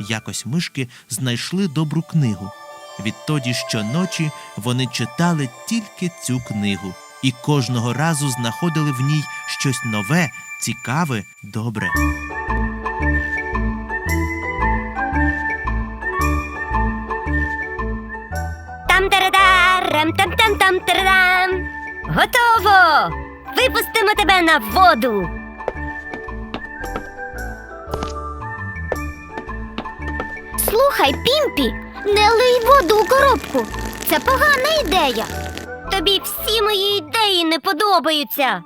Якось мишки знайшли добру книгу. Відтоді щоночі вони читали тільки цю книгу і кожного разу знаходили в ній щось нове, цікаве, добре. Там тарадарам, там там там тарадам. Готово! Випустимо тебе на воду. Слухай, Пімпі, не лий воду у коробку. Це погана ідея. Тобі всі мої ідеї не подобаються.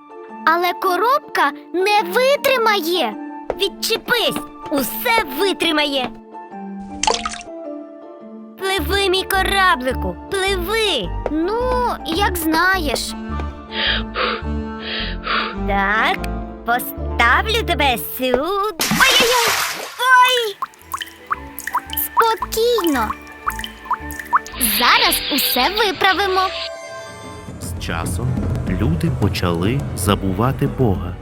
Але коробка не витримає. Відчепись, усе витримає. Пливи, мій кораблику, пливи. Ну, як знаєш. Так, поставлю тебе сюди. Ой-ой-ой! Спокійно. Зараз усе виправимо. З часом люди почали забувати Бога.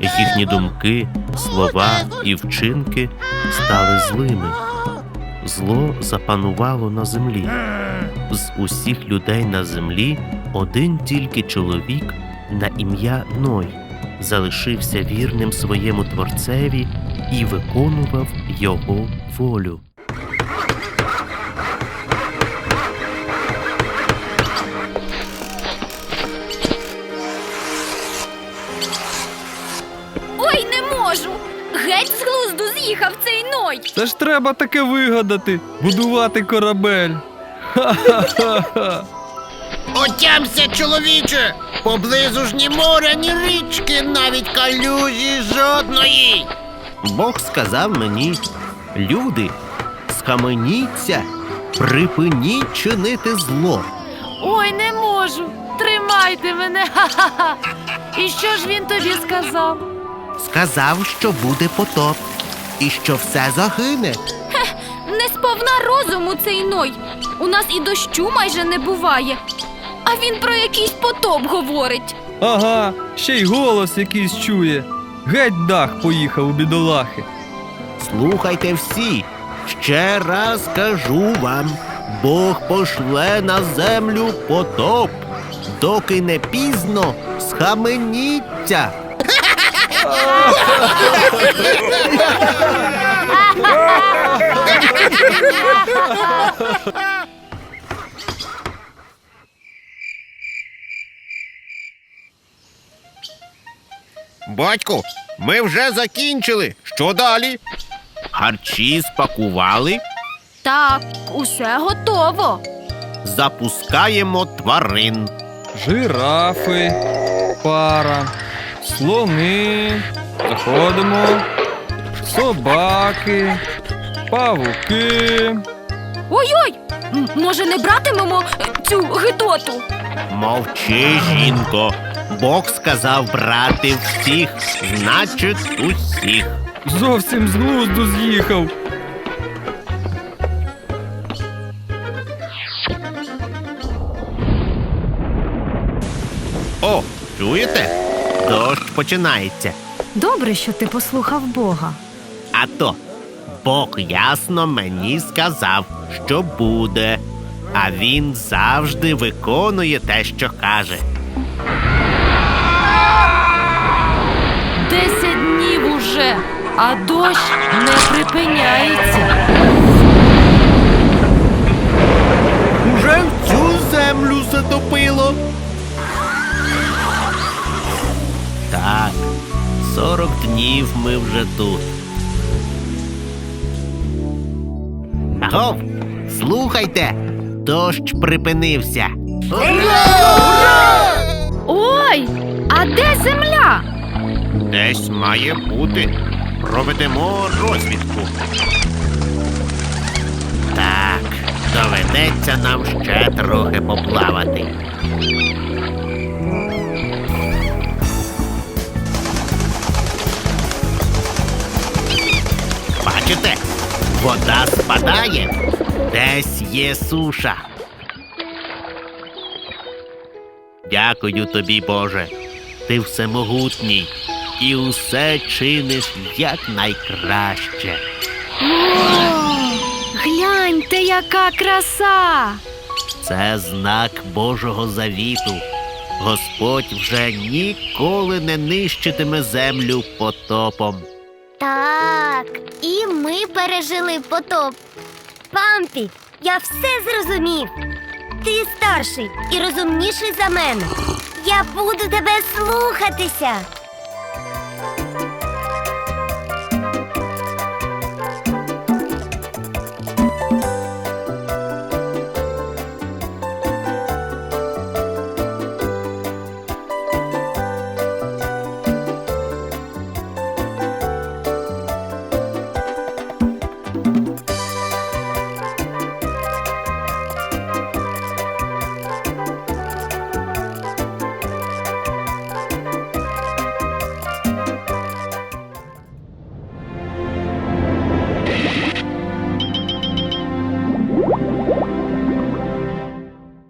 Їхні думки, слова і вчинки стали злими. Зло запанувало на землі. З усіх людей на землі один тільки чоловік на ім'я Ной залишився вірним своєму творцеві і виконував його волю. Геть з глузду з'їхав цей ной. Це ж треба таке вигадати, будувати корабель. Ха-ха-ха-ха. Отямся, чоловіче! Поблизу ж ні моря, ні річки, навіть калюжі жодної. Бог сказав мені, люди, схаменіться, припиніть чинити зло. Ой, не можу. Тримайте мене. Ха-ха-ха. І що ж він тобі сказав? Сказав, що буде потоп, і що все загине. Не сповна розуму цей ной. У нас і дощу майже не буває. А він про якийсь потоп говорить. Ага, ще й голос якийсь чує. Геть дах поїхав у бідолахи. Слухайте всі, ще раз кажу вам, Бог пошле на землю потоп, доки не пізно схаменіться. Батько, ми вже закінчили. Що далі? Харчі спакували, Так, усе готово. запускаємо тварин. Жирафи, пара, слони. Заходимо. Собаки, павуки. Ой-ой! Може, не братимемо е, цю гидоту? Мовчи, жінко. Бог сказав брати всіх, значить усіх. Зовсім з глузду з'їхав. О, чуєте? Дощ починається. Добре, що ти послухав Бога. А то Бог ясно мені сказав, що буде, а він завжди виконує те, що каже. Десять днів уже, а дощ не припиняється. Уже всю землю затопило. Так, сорок днів ми вже тут. Агов, слухайте, дощ припинився. Ой, а де земля? Десь має бути. Проведемо розвідку. Так, доведеться нам ще трохи поплавати. Бачите, вода спадає, десь є суша. Дякую тобі, Боже. Ти всемогутній і усе чиниш якнайкраще. Гляньте, яка краса! Це знак Божого завіту. Господь вже ніколи не нищитиме землю потопом. Так, і ми пережили потоп. Пампі, я все зрозумів. Ти старший і розумніший за мене. Я буду тебе слухатися.